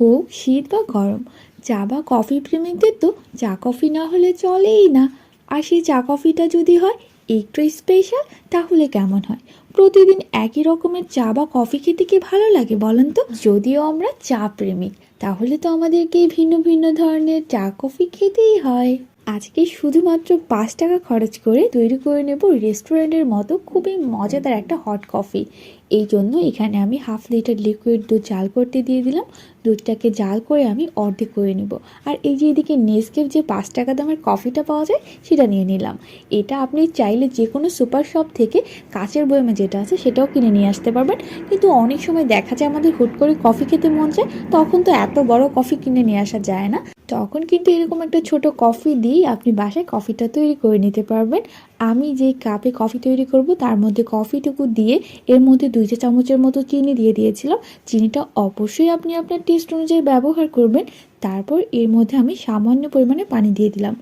হোক, শীত বা গরম, চা বা কফি প্রেমিকদের তো চা কফি না হলে চলেই না। আর সেই চা কফিটা যদি হয়, একটু স্পেশাল তাহলে কেমন হয়? প্রতিদিন একই রকমের চা বা কফি খেতে কি ভালো লাগে বলেন তো? যদিও আমরা চা প্রেমিক, তাহলে তো আমাদেরকে ভিন্ন ভিন্ন ধরনের চা কফি খেতেই হয়। আজকে শুধুমাত্র পাঁচ টাকা খরচ করে তৈরি করে নেব রেস্টুরেন্টের মতো খুবই মজাদার একটা হট কফি এই জন্য এখানে আমি হাফ লিটার লিকুইড দুধ জাল করতে দিয়ে দিলাম। দুধটাকে জাল করে আমি অর্ধেক করে নেব। আর এই যে এদিকে নেসকেফ যে পাঁচ টাকা দামের কফিটা পাওয়া যায়, সেটা নিয়ে নিলাম। এটা আপনি চাইলে যে কোনো সুপার শপ থেকে কাচের বয়মে যেটা আছে, সেটাও কিনে নিয়ে আসতে পারবেন। কিন্তু অনেক সময় দেখা যায় আমাদের হুট করে কফি খেতে মন চায়, তখন তো এত বড় কফি কিনে নিয়ে আসা যায় না। তখন কিন্তু এরকম একটা ছোট কফি দিয়ে আপনি বাসায় কফিটা তৈরি করে নিতে পারবেন। আমি যে কাপে কফি তৈরি করব, তার মধ্যে কফিটুকু দিয়ে এর মধ্যে দুই চা চামচের মতো চিনি দিয়ে দিয়েছিলাম। চিনিটা অবশ্যই আপনি আপনার টেস্ট অনুযায়ী ব্যবহার করবেন। তারপর এর মধ্যে আমি সামান্য পরিমাণে পানি দিয়ে দিলাম।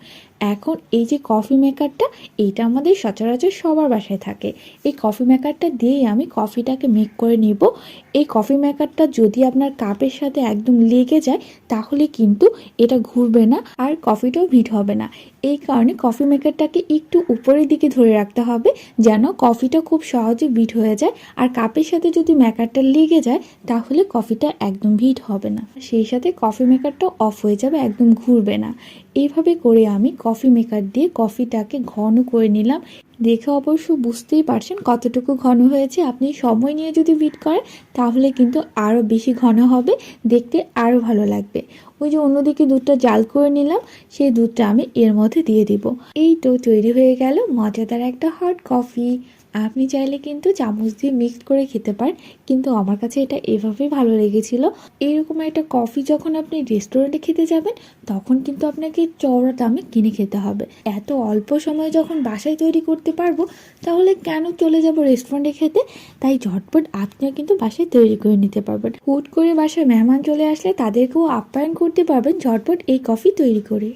এখন এই যে কফি মেকারটা এইটা আমাদের সচরাচর সবার বাসায় থাকে। এই কফি মেকারটা দিয়েই আমি কফিটাকে মেক করে নিব। এই কফি মেকারটা যদি আপনার কাপের সাথে একদম লেগে যায়, তাহলে কিন্তু এটা ঘুরবে না আর কফিটাও ভিট হবে না। এই কারণে কফি মেকারটাকে একটু উপরের দিকে ধরে রাখতে হবে যেন কফিটা খুব সহজে বিট হয়ে যায়। আর কাপের সাথে যদি মেকারটা লেগে যায়, তাহলে কফিটা একদম ভিট হবে না। সেই সাথে কফি মেকারটা অফ হয়ে যাবে, একদম ঘুরবে না। এইভাবে করে আমি কফি মেকার দিয়ে কফিটাকে ঘন করে নিলাম। দেখে অবশ্য বুঝতেই পারছেন কতটুকু ঘন হয়েছে। আপনি সময় নিয়ে যদি বিট করেন, তাহলে কিন্তু আরও বেশি ঘন হবে। দেখতে আরও ভালো লাগবে। ওই যে অন্যদিকে দুধটা জাল করে নিলাম, সেই দুধটা আমি এর মধ্যে দিয়ে দিব। এই তো তৈরি হয়ে গেল মজাদার একটা হট কফি আপনি চাইলে কিন্তু চামচ দিয়ে মিক্সড করে খেতে পারেন, কিন্তু আমার কাছে এটা এভাবেই ভালো লেগেছিল। এরকম একটা কফি যখন আপনি রেস্টুরেন্টে খেতে যাবেন, তখন কিন্তু আপনাকে চওড়া দামে কিনে খেতে হবে। এত অল্প সময়ে যখন বাসায় তৈরি করতে পারব, তাহলে কেন চলে যাব রেস্টুরেন্টে খেতে? তাই ঝটপট আপনিও কিন্তু বাসায় তৈরি করে নিতে পারবেন। হুট করে বাসায় মেহমান চলে আসলে তাদেরকেও আপ্যায়ন করতে পারবেন, ঝটপট এই কফি তৈরি করে।